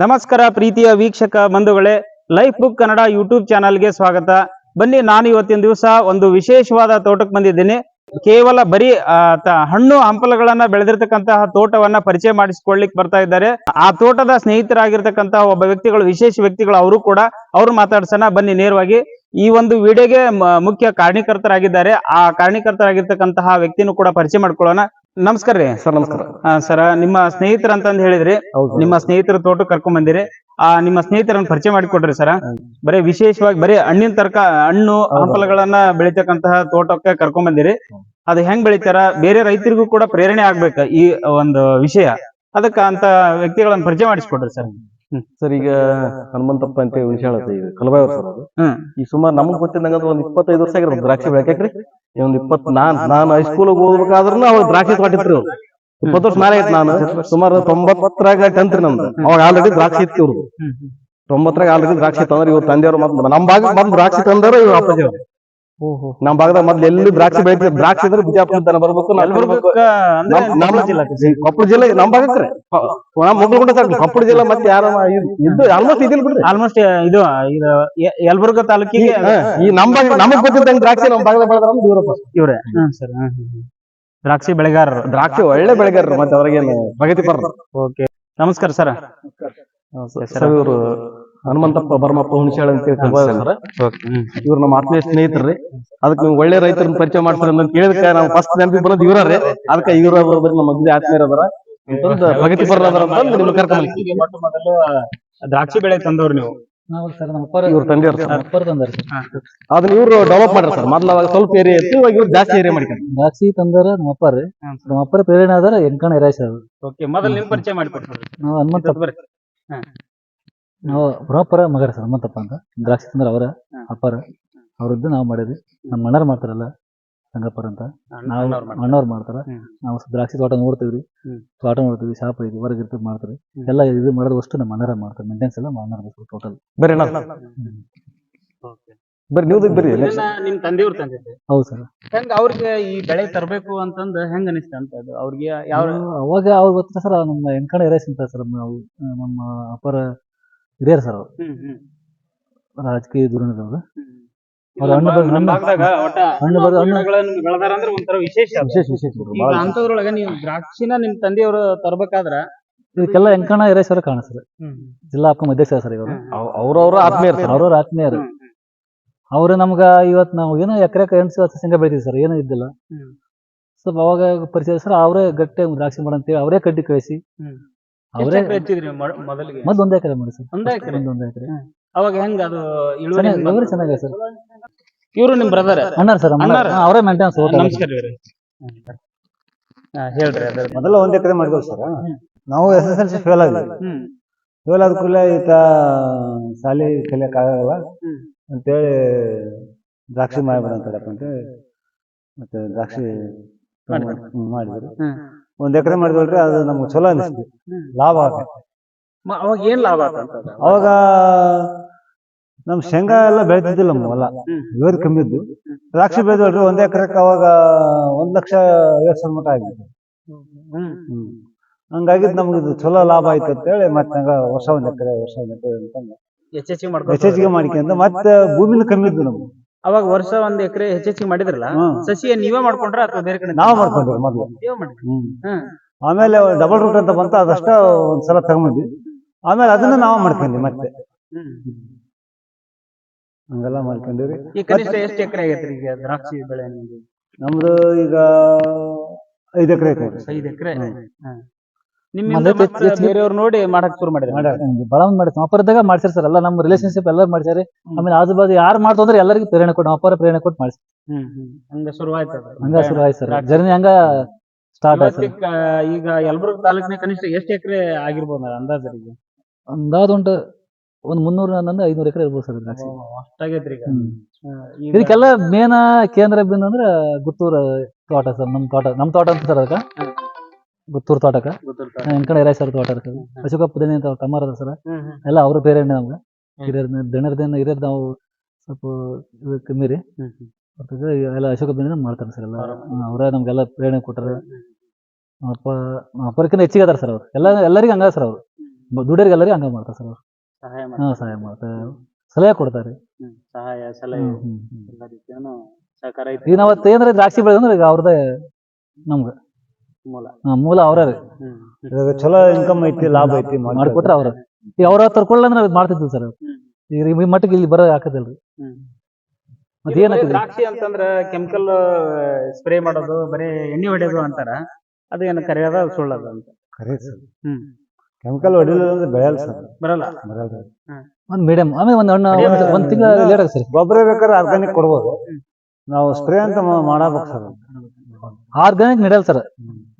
ನಮಸ್ಕಾರ ಪ್ರೀತಿಯ ವೀಕ್ಷಕ ಬಂಧುಗಳೇ ಲೈಫ್ ಬುಕ್ ಕನ್ನಡ ಯೂಟ್ಯೂಬ್ ಚಾನಲ್ಗೆ ಸ್ವಾಗತ. ಬನ್ನಿ, ನಾನು ಇವತ್ತಿನ ದಿವಸ ಒಂದು ವಿಶೇಷವಾದ ತೋಟಕ್ಕೆ ಬಂದಿದ್ದೀನಿ. ಕೇವಲ ಬರೀ ಹಣ್ಣು ಹಂಪಲಗಳನ್ನ ಬೆಳೆದಿರ್ತಕ್ಕಂತಹ ತೋಟವನ್ನ ಪರಿಚಯ ಮಾಡಿಸಿಕೊಳ್ಳಿಕ್ ಬರ್ತಾ ಇದ್ದಾರೆ. ಆ ತೋಟದ ಸ್ನೇಹಿತರಾಗಿರ್ತಕ್ಕಂತಹ ಒಬ್ಬ ವ್ಯಕ್ತಿಗಳು, ವಿಶೇಷ ವ್ಯಕ್ತಿಗಳು ಅವರು ಕೂಡ ಅವ್ರು ಮಾತಾಡ್ಸೋಣ. ಬನ್ನಿ, ನೇರವಾಗಿ ಈ ಒಂದು ವಿಡಿಯೋಗೆ ಮುಖ್ಯ ಕಾರಣೀಕರ್ತರಾಗಿದ್ದಾರೆ ಆ ಕಾರಣೀಕರ್ತರಾಗಿರ್ತಕ್ಕಂತಹ ವ್ಯಕ್ತಿನೂ ಕೂಡ ಪರಿಚಯ ಮಾಡ್ಕೊಳ್ಳೋಣ. ನಮಸ್ಕಾರ ರೀ ಸರ್ ನಮಸ್ಕಾರ. ಸರ್ ನಿಮ್ಮ ಸ್ನೇಹಿತರ ಅಂತಂದ್ ಹೇಳಿದ್ರಿ. ನಿಮ್ಮ ಸ್ನೇಹಿತರ ತೋಟ ಕರ್ಕೊಂಡ್ ಬಂದಿರಿ. ಆ ನಿಮ್ಮ ಸ್ನೇಹಿತರನ್ನ ಪರಿಚಯ ಮಾಡಿಕೊಡ್ರಿ ಸರ್. ಬರೀ ವಿಶೇಷವಾಗಿ ಬರೀ ಹಣ್ಣಿನ ತರಕ ಹಣ್ಣು ಹಂಪಲಗಳನ್ನ ಬೆಳಿತಕ್ಕಂತಹ ತೋಟಕ್ಕೆ ಕರ್ಕೊಂಡ್ ಬಂದಿರಿ. ಅದು ಹೆಂಗ್ ಬೆಳಿತಾರ? ಬೇರೆ ರೈತರಿಗೂ ಕೂಡ ಪ್ರೇರಣೆ ಆಗ್ಬೇಕ ಈ ಒಂದು ವಿಷಯ. ಅದಕ್ಕ ಅಂತ ವ್ಯಕ್ತಿಗಳನ್ನ ಪರಿಚಯ ಮಾಡಿಸ್ಕೊಡ್ರಿ ಸರ್. ಸರ್ ಈಗ ಹನುಮಂತಪ್ಪ ಅಂತ ಹುಣಸಾಳ ಕಲಬಾಯ್ ಸರ್ ಅದು ಹ್ಮ್. ಈ ಸುಮಾರು ನಮಗ್ ಗೊತ್ತಿದ್ದಂಗ ಒಂದ್ ಇಪ್ಪತ್ತೈದು ವರ್ಷ ಆಗಿರ್ಬೋದು. ದ್ರಾಕ್ಷಿ ಬೆಳಕಾಕ್ರಿ ಈ ಒಂದ್ ಇಪ್ಪತ್ ನಾನ್ ನಾನು ಹೈಸ್ಕೂಲ್ ಓದ್ಬೇಕಾದ್ರೂ ಅವ್ರು ದ್ರಾಕ್ಷಿ ಅವ್ರು ಇಪ್ಪತ್ತು ವರ್ಷ ಮೇಲೆ ಆಯ್ತು ನಾನು. ಸುಮಾರು ತೊಂಬತ್ತರಾಗ ಟೆಂತ್ ನಮ್ದು ಅವಾಗ ಆಲ್ರೆಡಿ ದ್ರಾಕ್ಷಿ ಇತ್ತು ಇವ್ರು ತೊಂಬತ್ತರಾಗ ಆಲ್ರೆಡಿ ದ್ರಾಕ್ಷಿ ತಂದ್ರೆ. ಇವ್ರು ತಂದೆಯವ್ರು ಮತ್ತೆ ನಮ್ ಭಾಗ ಬಂದ್ ದ್ರಾಕ್ಷಿ ತಂದ್ರೆ ಇವ್ರು ಅಪ್ಪಾಜಿ ಅವ್ರು ನಮ್ ಭಾಗದಾಗ ಮೊದ್ಲು ಎಲ್ಲಿ ದ್ರಾಕ್ಷಿ ಬೆಳಿತೀವಿ? ದ್ರಾಕ್ಷಿ ಇದ್ರೆ ಬಿಜಾಪುರ ಅಂತ ಬರ್ಬೇಕು ಅಂದ್ರೆ ಕೊಪ್ಪಳ ಜಿಲ್ಲೆ ನಮ್ ಭಾಗಕ್ಕೆ ನಮ್ ಮುಗ್ಳು ಸರ್ ಕೊಪ್ಪಳ ಜಿಲ್ಲೆ ಮತ್ತೆ ಯಾರ ಇದು ಆಲ್ಮೋಸ್ಟ್ ಇದಿಲ್ಲ ಬಿಡ್ರಿ. ಆಲ್ಮೋಸ್ಟ್ ಇದು ಯಲಬುರ್ಗ ತಾಲೂಕಿಗೆ ಈ ನಮ್ ಭಾಗ ನಮಗ್ ಗೊತ್ತಿದ್ದಂಗೆ ದ್ರಾಕ್ಷಿ ನಮ್ ಭಾಗದ ಬೆಳೆದ್ರ ಇವರಪ್ಪ ಇವ್ರೆ ಸರ್. ದ್ರಾಕ್ಷಿ ಬೆಳೆಗಾರರು. ದ್ರಾಕ್ಷಿ ಒಳ್ಳೆ ಬೆಳೆಗಾರರು ಮತ್ತೆ ಅವ್ರಿಗೆ ಪ್ರಗತಿ ಪರ ಓಕೆ. ನಮಸ್ಕಾರ. ಸರ್ ಸರ್ ಇವರು ಹನುಮಂತಪ್ಪ ಬರ್ಮಪ್ಪ ಹುಣಸಾಳ ಅಂತ ಹೇಳಿ ಸರ್. ಇವ್ರು ನಮ್ಮ ಆತ್ಮೀಯ ಸ್ನೇಹಿತರ್ರಿ ಅದಕ್ಕೆ ನೀವು ಒಳ್ಳೆ ರೈತರನ್ನ ಪರಿಚಯ ಮಾಡ್ತಾರೆ ಅಂತ ಕೇಳಿದಕ್ಕೆ ನಾವು ಫಸ್ಟ್ ನೆನಪಿ ಬರೋದು ಇವ್ರೇ ಅದಕ್ಕೆ ಇವ್ರ ನಮ್ಮ ಮದ್ವೆ ಆತ್ಮೀಯರ ಅದಾರ. ಅಂತಂದು ಪ್ರಗತಿ ಪರ ಅದಾರ ಅಂತ ನಿಮ್ಗೆ ಕರ್ಕೊಂಡು ಮೊದಲು ದ್ರಾಕ್ಷಿ ಬೆಳೆ ತಂದವ್ರು ನೀವು. ನಮ್ಮ ಇವ್ರ ತಂದೆಯವ್ರು ಅದನ್ನ ಇವ್ರು ಡೆವಲಪ್ ಮಾಡ್ರಿ ಸರ್. ಮೊದ್ಲು ಅವಾಗ ಸ್ವಲ್ಪ ಏರಿಯಾ ಇತ್ತು ಇವಾಗ ಇವ್ರು ಜಾಸ್ತಿ ಏರಿಯಾ ಮಾಡ್ಕೊಂಡು ದ್ರಾಕ್ಷಿ ತಂದಾರ ನಮ್ಮ ನಮ್ಮ ಅಪ್ಪರ ಪ್ರೇರಣೆ ಆದಾರ ಇರಾಯ್ಸ್ ಓಕೆ ಮೊದಲು ನಿಮ್ ಪರಿಚಯ ನಾವು ಹನುಮಂತ ಬರ್ರಿ. ನಾವು ಪ್ರಾಪರ್ ಮಗರ ಸರ್ ನಮ್ಮತ್ತಪ್ಪ ಅಂತ ದ್ರಾಕ್ಷಿ ತಂದ್ರ ಅವರ ಅಪ್ಪರ. ಅವ್ರದ್ದು ನಾವು ಮಾಡಿದ್ವಿ. ನಮ್ಮ ಮಣ್ಣರ್ ಮಾಡ್ತಾರಲ್ಲ ಸಂಗಪ್ಪರ್ ಅಂತ. ನಾವು ಮಣ್ಣವ್ರು ಮಾಡ್ತಾರೆ. ಅಣ್ಣವ್ರು ಮಾಡ್ತಾರ. ಹ್ಮ್. ನಾವು ದ್ರಾಕ್ಷಿ ತೋಟ ನೋಡ್ತೀವ್ರಿ. ತೋಟ ನೋಡ್ತೀವಿ ಶಾಪ್ ಐತಿ ಹೊರಗೆ ಇರ್ತೀವಿ ಮಾಡ್ತಾರೆ. ಎಲ್ಲ ಇದು ಮಾಡೋದು ಅಷ್ಟು ನಮ್ಮ ಅಣ್ಣಾರ ಮಾಡ್ತಾರೆ. ಮೇಂಟೆನ್ಸ್ ಎಲ್ಲ ಮಣ್ಣರ್ ಅಣ್ಣಾರ ಟೋಟಲ್ ಬರೀ ಬರ್ರಿ ನೀವು ಬರ್ರಿ ನಿಮ್ ತಂದೆಯವ್ರು ತಂದಿದ್ದೆ. ಹೌದು ಸರ್. ಹೆಂಗ ಅವ್ರಿಗೆ ಈ ಬೆಳೆ ತರಬೇಕು ಅಂತಂದ್ ಹೆಂಗ ಅನಿಸ್ತ ಅಂತ ಅದು? ಅವ್ರಿಗೆ ಯಾವ ಅವಾಗ ಅವ್ರು ಗೊತ್ತ ಸರ್ ನಮ್ಮ ಎಂಕಣ ಇರಾಯ್ಸ್ ಅಂತ ಸರ್ ನಾವು ನಮ್ಮ ಅಪ್ಪರ ಹಿರಿಯರು ಸರ್ ಅವ್ರು. ರಾಜಕೀಯ ಧೋರಣದವರು. ಅವ್ರ ಹಣ್ಣು ನಮ್ಮ ಬರ- ನಮ್ಮ ಹಣ್ಣು- ಹಣ್ಣು ಬರ- ಹಣ್ಣು- ಅಂದ್ರೆ ಒಂಥರ ವಿಶೇಷ ವಿಶೇಷ ವಿಶೇಷ ಬಿಡ್ರಿ, ಈಗ ಭಾಳ ಅಂತದ್ರೊಳಗ ನೀವು ದ್ರಾಕ್ಷಿನ ನಿಮ್ ತಂದೆಯವರು ತರ್ಬೇಕಾದ್ರ ಇದಕ್ಕೆಲ್ಲ ಸರ್. ಜಿಲ್ಲಾ ಅಪ್ಪ ಅಧ್ಯಕ್ಷ ಸರ್ ಇವರು. ಅವ್ರವ್ರ ಆತ್ಮೀಯರು ಸರ್. ಅವ್ರವ್ರ ಆತ್ಮೀಯರು. ಅವ್ರು ನಮ್ಗ ಇವತ್ ನಾವು ಏನೋ ಎಕರೆ ಎಂಟು ಸಾವಿರ ಶೇಂಗಾ ಬೆಳಿತೀವಿ ಸರ್ ಏನೂ ಇದ್ದಿಲ್ಲ. ಹ್ಮ್. ಸ್ವಲ್ಪ ಅವಾಗ ಪರಿಚಯ ಸರ್ ಅವರೇ ಗಟ್ಟೆ ದ್ರಾಕ್ಷಿ ಮಾಡಂತೇಳಿ ಅವರೇ ಕಡ್ಡಿ ಕಳಿಸಿ. ಹ್ಮ್. ಅವರೇ ಎಕ್ರೆ ಮೊದಲಿಗೆ? ಮೊದ್ಲು ಒಂದೇ ಎಕರೆ ಮಾಡಿ ಸರ್. ಒಂದೇ ಎಕರೆ? ಒಂದು ಒಂದೇ ಎಕರೆ ಅವಾಗ ಹೆಂಗ ಅದು ಇಳುವರಿ ಚೆನ್ನಾಗಿ ಇಳುವರಿ ಚೆನ್ನಾಗಿದೆ ಸರ್. ಇವರು ನಿಮ್ ಬ್ರದರ್ ಅಣ್ಣಾರ್ ಸರ್ ಅಣ್ಣಾರ್? ಅವರೇ ಮೇಂಟೆನ್ಸ್ ನಮಸ್ಕಾರ ಇವ್ರೆ. ಹಾ, ಹೇಳ್ರಿ ಅದ್ರ ಮೊದಲ ಒಂದ್ ಎಕರೆ ಮಾಡಿದ್ವಿ ಸರ್. ನಾವು S S L C fail ಆದ್ವಿ ಹ್ಮ್. ಫೇಲ್ ಆದ ಕೂಡಲೇ ಈತ ಶಾಲಿ ಕಲಿಯಕ್ ಆಗಲ್ಲ. ಹ್ಮ್. ಅಂತೇಳಿ ದ್ರಾಕ್ಷಿ ಮಾಡ್ಬೇಡ ಅಂತೇಳಪ್ಪ ಅಂತೇಳಿ ಮತ್ತೆ ದ್ರಾಕ್ಷಿ ಮಾಡಿದ್ರು. ಹ್ಮ್, ಮಾಡಿದ್ರಿ. ಹ್ಮ್. ಒಂದ್ ಎಕರೆ ಮಾಡಿದ್ವಲ್ರಿ ಅದು ನಮ್ಗೆ ಚಲೋ ಅನಿಸ್ತು. ಲಾಭ ಆಗತ್ತೆ ಮ- ಅವಾಗ ಏನ್ ಲಾಭ ಆಗ? ಅವಾಗ ನಮ್ ಶೇಂಗಾ ಎಲ್ಲ ಬೆಳೆದಿದ್ದಿಲ್ಲ ನಮ್ಮ ಹೊಲ. ಹ್ಮ್. ಇಳುವರಿ ಕಮ್ಮಿ ಇದ್ದು ದ್ರಾಕ್ಷಿ ಬೆಳೆದ್ರಿ ಒಂದ್ ಎಕರೆಕ್ ಅವಾಗ ಒಂದ್ ಲಕ್ಷ ಐವತ್ತು ಸಾವಿರ ಮಟ ಆಗಿತ್ತು. ಹ್ಮ್. ಹ್ಮ್. ಹಂಗಾಗಿದ್ ನಮ್ಗೆ ಇದು ಚಲೋ ಲಾಭ ಆಯ್ತು ಅಂತೇಳಿ ಮತ್ತೆ ಹಂಗ ವರ್ಷ ಒಂದ್ ಎಕರೆ ವರ್ಷ ಒಂದ್ ಎಕರೆ ಅಂತ ಹೆಚ್ಚೆಚ್ಚಿಗೆ ಮಾಡ್ಕೊಂಡು ಮಾಡ್ಕೊಂಡ ಮತ್ತೆ ಭೂಮಿನ ಕಮ್ಮಿ ಇದ್ದು ನಮ್ಗೆ. ಅವಾಗ ವರ್ಷ ಒಂದ್ ಎಕರೆ ಹೆಚ್ಚೆಚ್ಚಿಗೆ ಮಾಡಿದ್ರಲ್ಲ ಹ್ಮ್. ಸಸಿಯ ನೀವೇ ಮಾಡ್ಕೊಂಡ್ರ ಅಥವಾ ಬೇರೆ ಕಡೆ ನಾವು ಮಾಡ್ಕೊಂಡ್ರಿ ಮೊದ್ಲು. ನೀವೇ ಮಾಡಿದ್ರಿ. ಹ್ಮ್. ಹ್ಮ್ ಆಮೇಲೆ ಡಬಲ್ ರೂಟ್ ಅಂತ ಬಂತ ಅದಷ್ಟ ಒಂದ್ಸಲ ತಗೊಂಬಂದ್ವಿ ಆಮೇಲೆ ಅದನ್ನ ನಾವು ಮಾಡ್ಕೊಂಡ್ವಿ ಮತ್ತೆ. ಹ್ಮ್. ಹಂಗೆಲ್ಲ ಮಾಡ್ಕೊಂಡಿವ್ರಿ ಈ ಕನಿಷ್ಠ ಎಷ್ಟು ಎಕರೆ ಆಗೈತ್ರಿ ಈಗ ದ್ರಾಕ್ಷಿ ಬೆಳೆ ನಿಮ್ದು? ನಮ್ದು ಈಗ ಐದ್ ಎಕರೆ ಐತೆ. ಐದ್ ಐದು ಎಕರೆ? ಹ್ಮ್. ನಿಮ್ಮಿಂದ ಮತ್ತೆ ಬೇರೆಯವ್ರು ನೋಡಿ ಮಾಡಕ್ ಶುರು ಮಾಡಿದ್ರೆ. ಬಹಳ ಮಂದಿ ಮಾಡಿ ನಮ್ಮ ಅಪ್ಪರದಾಗ ಮಾಡ್ಸಿರ್ ಸರ್ ಎಲ್ಲ ನಮ್ಮ ರಿಲೇಶನ್ಶಿಪ್ ಎಲ್ಲರೂ ಮಾಡ್ಸ್ಯಾರಿ. ಆಮೇಲೆ ಆಜು ಬಾಜು ಯಾರು ಮಾಡ್ತಂದ್ರೆ ಎಲ್ಲರಿಗೂ ಪ್ರೇರಣೆ ಕೊಟ್ಟು ಅಪ್ಪರ ಪ್ರೇರಣೆ ಕೊಟ್ಟು ಮಾಡಿಸಿ ಹ್ಮ್ ಹ್ಮ್. ಹಂಗ ಶುರುವಾಯ್ತು ಅದು. ಹಂಗ ಶುರು ಆಯ್ತು ಸರ್. ಜರ್ನಿ ಹಂಗ ಸ್ಟಾರ್ಟ್ ಆಯ್ತು ಸರ್. ಇವತ್ತಿಗ್ ಈಗ ಯಲಬುರ್ಗ ತಾಲೂಕಿನ ಕನಿಷ್ಠ ಎಷ್ಟು ಎಕರೆ ಆಗಿರ್ಬೋದು ಅಂದಾಜು ಈಗ ಅಂದಾಜು ಉಂಟು ಒಂದ್ ಮುನ್ನೂರ ನಂದು ಐನೂರು ಎಕರೆ ಇರ್ಬೋದು ಸರ್ ದ್ರಾಕ್ಷಿ ಅಷ್ಟಾಗೈತ್ರಿ ಈಗ. ಹ್ಮ್. ಹ್ಮ್. ಈಗ ಇದಕ್ಕೆಲ್ಲ ಮೇನ ಕೇಂದ್ರ ಬಿಂದು ಅಂದ್ರೆ ಗುತ್ತೂರು ತೋಟ ಸರ್ ನಮ್ ತೋಟ ನಮ್ ತೋಟ ಅಂತ ಸರ್ ಅದಕ್ಕ. ಹ್ಮ್. ಗುತ್ತೂರು ತೋಟಕ. ಎಂಕಣ ಇರಾಯ್ ಸರ್ ತೋಟ ಇರ್ತದೆ ಅಶೋಕಪ್ಪ ದಣಿ ಅಂತ ಕಮ್ಮಾರ ಅದ ಸರ್. ಎಲ್ಲ ಅವ್ರ ಪ್ರೇರಣೆ ನಮ್ಗೆ. ಹಿರಿಯರ್ನ ದಣರ್ದೇನ ಹಿರಿಯರ್ ನಾವು ಸ್ವಲ್ಪ ಇದು ಕಮ್ಮಿ ರೀ. ಎಲ್ಲ ಅಶೋಕ ದಿನ ಮಾಡ್ತಾರೆ ಸರ್ ಎಲ್ಲ. ಅವ್ರ- ನಮ್ಗೆಲ್ಲ ಪ್ರೇರಣೆ ಕೊಟ್ಟರೆ ಅಪ್ಪ ಅಪ್ಪರಕ್ಕಿಂತ ಹೆಚ್ಚಿಗೆ ಅದಾರ ಸರ್ ಅವ್ರು. ಎಲ್ಲ ಎಲ್ಲರಿಗೂ ಹಂಗ ಸರ್ ಅವ್ರು. ದುಡಿಯರಿಗೆ ಎಲ್ಲರಿಗೂ ಹಂಗ ಮಾಡ್ತಾರೆ ಸರ್ ಅವ್ರು. ಸಹಾಯ ಹಾ ಮಾಡ್ತಾರೆ. ಸಹಾಯ ಮಾಡ್ತಾರೆ. ಸಲಹೆ ಕೊಡ್ತಾರೆ. ಸಹಾಯ ಸಲಹೆ. ಈಗ ನಾವತ್ತು ಏನಾರ ದ್ರಾಕ್ಷಿ ಬೆಳೆದಂದ್ರೆ ಈಗ ಅವ್ರದ್ದೇ ನಮ್ಗೆ. ಹಾ, ಮೂಲ ಅವ್ರೇ ರೀ. ಹ್ಮ್. ಇವಾಗ ಚಲೋ ಇನ್ಕಮ್ ಐತಿ ಲಾಭ ಐತಿ ಮಾಡ್ಕೊಟ್ರ ಅವ್ರ. ಈಗ ಅವ್ರ ತರ್ಕೊಳ್ಳ ಅಂದ್ರೆ ಅದು ಮಾಡ್ತಿದ್ವಿ ಸರ್. ಈಗ ಈ ಮಟ್ಟಿಗೆ ಇಲ್ಲಿ ಬರೋ ಹಾಕದಿಲ್ರಿ. ಹ್ಮ್. ದ್ರಾಕ್ಷಿ ಅಂತಂದ್ರ ಕೆಮಿಕಲ್ ಸ್ಪ್ರೇ ಮಾಡೋದು ಬರೀ ಎಣ್ಣೆ ಹೊಡೆಯೋದು ಅಂತಾರ. ಅದು ಏನು ಕರೆಯದ ಸುಳ್ಳದ ಅಂತ. ಕರೆ ಸರ್. ಹ್ಮ್. ಕೆಮಿಕಲ್ ಹೊಡಿಲಿಲ್ಲ ಅಂದ್ರೆ ಬೆಳೆಯಲ್ಲ ಸರ್. ಬರಲ್ಲ. ಬರಲ್ಲ. ಒಂದ್ ಮೀಡಿಯಂ ಆಮೇಲೆ ಒಂದ್ ಹಣ್ಣು Medium. ಒಂದ್- ಒಂದ್ ತಿಂಗಳ ಲೇಟ್ ಆಗುತ್ತೆ ಸರ್. ಗೊಬ್ಬರ ಬೇಕಾದ್ರೆ ಆರ್ಗಾನಿಕ್ ಕೊಡ್ಬೋದು. ನಾವು ಸ್ಪ್ರೇ ಅಂತ ಮಾ- ಮಾಡಬೇಕು ಸರ್. ಆರ್ಗಾನಿಕ್ ನಡೆಯಲ್ಲ ಸರ್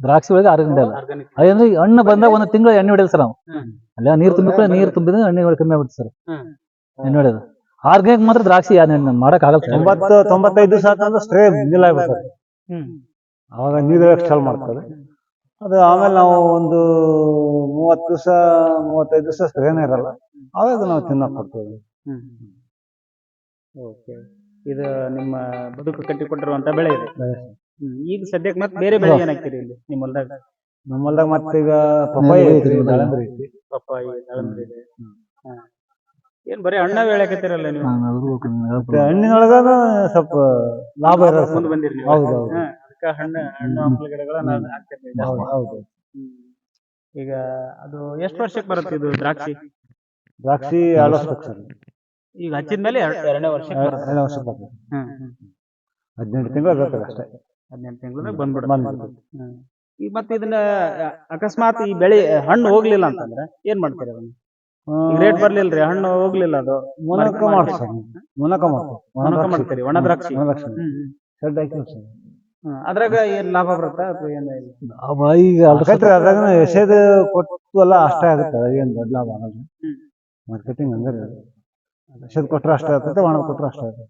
ದ್ರಾಕ್ಷಿ ಒಳಗೆ ಆರ್ಗಾನಿಕ್. ನಡೆಯಲ್ಲ ಅದಂದ್ರೆ ಹಣ್ಣು ಬಂದಾಗ ಒಂದ್ ತಿಂಗಳು ಎಣ್ಣೆ ಹೊಡೆಯಲ್ಲ ಸರ್ ನಾವು. ಅಲ್ಲ ನೀರ್ ತುಂಬಿದ್ರೆ ನೀರ್ ತುಂಬಿದ್ರೆ ಎಣ್ಣೆ ಒಳಗೆ ಕಮ್ಮಿ ಆಗುತ್ತೆ ಸರ್. ಎಣ್ಣೆ ಹೊಡೆಯೋದು. ಆರ್ಗಾನಿಕ್ ಮಾತ್ರ ದ್ರಾಕ್ಷಿ ಮಾಡಕ್ ಆಗಲ್ಲ ತೊಂಬತ್ತು ತೊಂಬತ್ತೈದು ದಿವಸ ಆತಂದ್ರೆ ಸ್ಟ್ರೇ ನಿಲ್ಲ ಆಗ್ಬಿಡ್ತಾರೆ ಅವಾಗ ನೀರು ಚಾಲು ಮಾಡ್ತಾರೆ ಅದು ಆಮೇಲೆ ನಾವು ಒಂದು ಮೂವತ್ತು ದಿವಸ ಮೂವತ್ತೈದು ದಿವಸ ಸ್ಟ್ರೇನೇ ಇರಲ್ಲ. ಅವಾಗ ನಾವು ತಿನ್ನಕ್ ಕೊಡ್ತೇವೆ. ಓಕೆ ಇದು ನಿಮ್ಮ ಬದುಕು ಕಟ್ಟಿಕೊಟ್ಟಿರುವಂತ ಬೆಳೆ ಇದೆ. ಈಗ ಸದ್ಯಕ್ಕೆ ಮತ್ತೆ ಬೇರೆ ಬೆಳೆ ಏನಾಗ್ತೀರಿ ಇಲ್ಲಿ ನಿಮ್ಮ ಹೊಲ್ದಾಗ? ನಮ್ಮಲ್ದಾಗ ಮತ್ತೀಗ ಪಪ್ಪಾಯಿ ಐತ್ರಿ ದಾಳಂಬ್ರಿ ಐತಿ ಪಪ್ಪಾಯಿ ದಾಳಂಬ್ರಿ ಇದೆ. ಹಾ. ಏನ್ ಬರೀ ಹಣ್ಣ ಬೆಳೆಕತ್ತೀರಲ್ಲ ನೀವು? ಹಾ, ಅದು ಮತ್ತೆ ಹಣ್ಣಿನೊಳಗ ಸ್ವಲ್ಪ ಲಾಭ ಇರೋದು ಮುಂದೆ ಸರ್. ಬಂದಿರಿ ನೀವು. ಹೌದು ಹೌದು. ಹಾ, ಅದಕ್ಕ ಹಣ್ಣು ಹಣ್ಣು ಹಂಪಲ ಗಿಡಗಳನ್ನ ಹಾಕ್ತಿರ್ತೀವಿ ಜಾಸ್ತಿ. ಹೌದು ಹೌದು. ಹ್ಮ್. ಈಗ ಅದು ಎಷ್ಟು ವರ್ಷಕ್ಕೆ ಬರುತ್ತೆ ಇದು ದ್ರಾಕ್ಷಿ? ದ್ರಾಕ್ಷಿ ಎರಡು ವರ್ಷ ಬೇಕು ಸರ್. ಈಗ ಹಚ್ಚಿದ್ಮೇಲೆ ಮೇಲೆ ಎರಡನೇ ವರ್ಷಕ್ಕೆ ಬರುತ್ತೆ. ಎರಡು ವರ್ಷ ಬರ್ತದೆ ಹ್ಮ್ ಹ್ಮ್. ಹದಿನೆಂಟು ತಿಂಗಳು ಬರ್ತದೆ ಅಷ್ಟೇ. ಹದಿನೆಂಟು ತಿಂಗಳದಾಗ ಬಂದ್ಬಿಡುತ್ತೆ. ಈಗ ಮತ್ತೆ ಇದನ್ನ ಅಕಸ್ಮಾತ್ ಈ ಬೆಳೆ ಹಣ್ಣು ಹೋಗ್ಲಿಲ್ಲ ಅಂತಂದ್ರೆ ಏನ್ ಮಾಡ್ತೀರಿ ಅದನ್ನ? ರೇಟ್ ಬರ್ಲಿಲ್ರಿ ಹಣ್ಣು ಹೋಗ್ಲಿಲ್ಲ ಅದು. ಮುನಕ ಮಾಡ್ತಾರೆ. ಮುನಕ ದ್ರಾಕ್ಷಿ. ಮಾಡ್ತೀರಿ ಒಣ ದ್ರಾಕ್ಷಿ. ಶೆಡ್. ಅದ್ರಾಗ ಏನ್ ಲಾಭ ಬರುತ್ತಾ ಅಥವಾ ಏನ್ ಈಗ ಅದ್ರಾಗ ಎಸೆದು ಕೊಟ್ಟು ಎಲ್ಲ ಅಷ್ಟೇ ಆಗುತ್ತೆ. ಏನ್ ದೊಡ್ಡ ಲಾಭ ಆಗಲ್ಲ. ಮಾರ್ಕೆಟಿಂಗ್ ಹಂಗಾರೆ ಎಸೆದು ಕೊಟ್ರೆ ಅಷ್ಟ ಆಗ್ತೈತೆ ಒಣ ಕೊಟ್ರೆ ಅಷ್ಟ ಆಗ್ತೈತೆ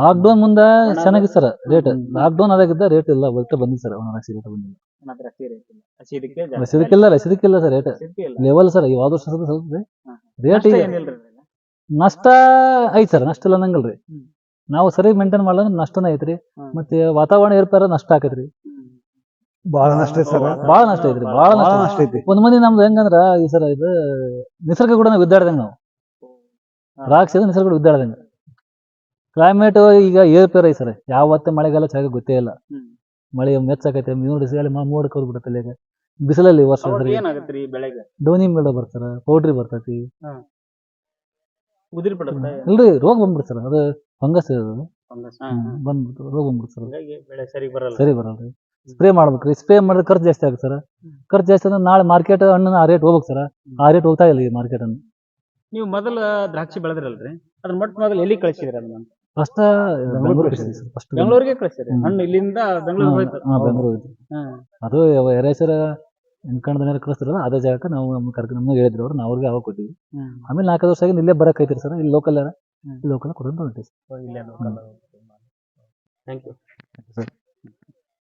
ಲಾಕ್ಡೌನ್ ಮುಂದ ಚೆನ್ನಾಗಿ ಸರ್ ರೇಟ್ ಲಾಕ್ಡೌನ್ ಆದಾಗಿದ್ದ ರೇಟ್ ಇಲ್ಲ ಬರ್ತಾ ಬಂದಿ ಸರ್ ಒಣ ದ್ರಾಕ್ಷಿ ರೇಟ್ ಬಂದಿಲ್ಲ. ರಸೀದಕ್ಕಿಲ್ಲ ರಸೀದಕ್ಕಿಲ್ಲ ಸರ್ ರೇಟ್ ಇಲ್ಲ. ಲೆವೆಲ್ ಸರ್ ಯಾವ್ದು ವರ್ಷ ಸ್ವಲ್ಪ ಸ್ವಲ್ಪ ರೇಟ್ ನಷ್ಟ ಐತ್ ಏನಿಲ್ರಿ ನಷ್ಟ ಐತಿ ಸರ್ ನಷ್ಟ ಇಲ್ಲ ಅನ್ನಂಗಲ್ರಿ. ನಾವು ಸರಿ ಮೇಂಟೈನ್ ಮಾಡಲ್ಲ ನಷ್ಟನೇ ಐತ್ರಿ. ಮತ್ತೆ ವಾತಾವರಣ ಏರ್ಪಾರ ನಷ್ಟ ಆಕೈತ್ರಿ. ಬಹಳ ನಷ್ಟ ಐತಿ ಸರ್. ಬಹಳ ನಷ್ಟ ಐತ್ರಿ ಬಹಳ ನಷ್ಟ ಐತಿ. ಒಂದ್ ಮಂದಿ ನಮ್ದು ಹೆಂಗಂದ್ರ ಈ ಸರ್ ಇದು ನಿಸರ್ಗ ಕೂಡ ನಾವು ಇದ್ದಾಡ್ದಂಗ ನಾವು. ಹಾ. ದ್ರಾಕ್ಷಿ ಅದು ನಿಸರ್ಗ ಕೂಡ ವಿದ್ದಾಡ್ದಂಗ ಕ್ಲೈಮೇಟ್ ಈಗ ಏರ್ಪೇರ್ ಐತೆ ಸರ್. ಯಾವತ್ತೆ ಮಳೆಗಾಲ ಚಾಗ ಗೊತ್ತೇ ಇಲ್ಲ. ಮಳೆ ಮೆಚ್ಚಾಕೈತೆ ಮೂರು ಸಿಗಲಿ ಮೋಡ ಕವ್ರು ಬಿಡುತ್ತೆ ಈಗ. ಬಿಸಿಲಲ್ಲಿ ವರ್ಷ ಏನಾಗತ್ರಿ ಬೆಳೆಗೆ? ಡೋನಿ ಮೇಡ ಬರ್ತಾರ ಪೌಡ್ರಿ ಬರ್ತೈತಿ. ಉದಿರಿ ಬಿಡುತ್ತೆ ಇಲ್ರಿ ರೋಗ ಬಂದ್ಬಿಡ್ತ ಸರ್. ಅದು ಫಂಗಸ್ ಅದು ರೋಗ ಬಂದ್ಬಿಡ್ತು ಸರ್. ಬೆಳೆ ಸರಿ ಬರಲ್ಲ. ಸರಿ ಬರಲ್ರಿ ಸ್ಪ್ರೇ ಮಾಡ್ಬೇಕ್ರಿ. ಸ್ಪ್ರೇ ಮಾಡಿದ್ರೆ ಖರ್ಚು ಜಾಸ್ತಿ ಆಗುತ್ತೆ ಸರ್. ಖರ್ಚು ಜಾಸ್ತಿ ಅಂದ್ರೆ ನಾಳೆ ಮಾರ್ಕೆಟ್ ಹಣ್ಣನ್ನ ಆ ರೇಟ್ ಹೋಗ್ಬೇಕು ಸರ್. ಆ ರೇಟ್ ಹೋಗ್ತಾ ಇಲ್ಲ ಈ ಮಾರ್ಕೆಟ್ ಅನ್ನು. ನೀವು ಮೊದಲ ದ್ರಾಕ್ಷಿ ಬೆಳೆದ್ರಲ್ರಿ? ಅದ್ರ ಮೊಟ್ಟ ಮೊದಲು ಎಲ್ಲಿ ಕಳಿಸಿದ್ರಿ ಅದನ್ನ? First sir first. ಬೆಂಗಳೂರಿಗೆ ಕಳಿಸಿದ್ರಿ. ಹಣ್ಣು ಇಲ್ಲಿಂದ ಬೆಂಗಳೂರಿಗೆ ಹೋಯ್ತು? ಬೆಂಗಳೂರು ಅದು ಎರೇಸರ ಎನ್ಕಂಡ್ ಏನಾರು ಕಳಿಸ್ತಾರಲ್ಲ ಅದೇ ಜಾಗಕ್ಕೆ ನಾವು ನಮ್ಮ ಕರ್ಕೊಂಡು ನಮ್ಗೆ ಹೇಳಿದ್ರು ಅವ್ರು ನಾವು ಅವ್ರಿಗೆ ಅವಾಗ ಕೊಟ್ಟಿವಿ ಆಮೇಲೆ ನಾಲ್ಕು ವರ್ಷ ಆಗಿ ಇಲ್ಲೇ ಬರಕ್ ಐತ್ರಿ ಸರ್ ಇಲ್ಲಿ ಲೋಕಲ್. ಲೋಕಲ್ ಕೊಡೋದು ಸರ್. ಇಲ್ಲೇ ಥ್ಯಾಂಕ್ ಯು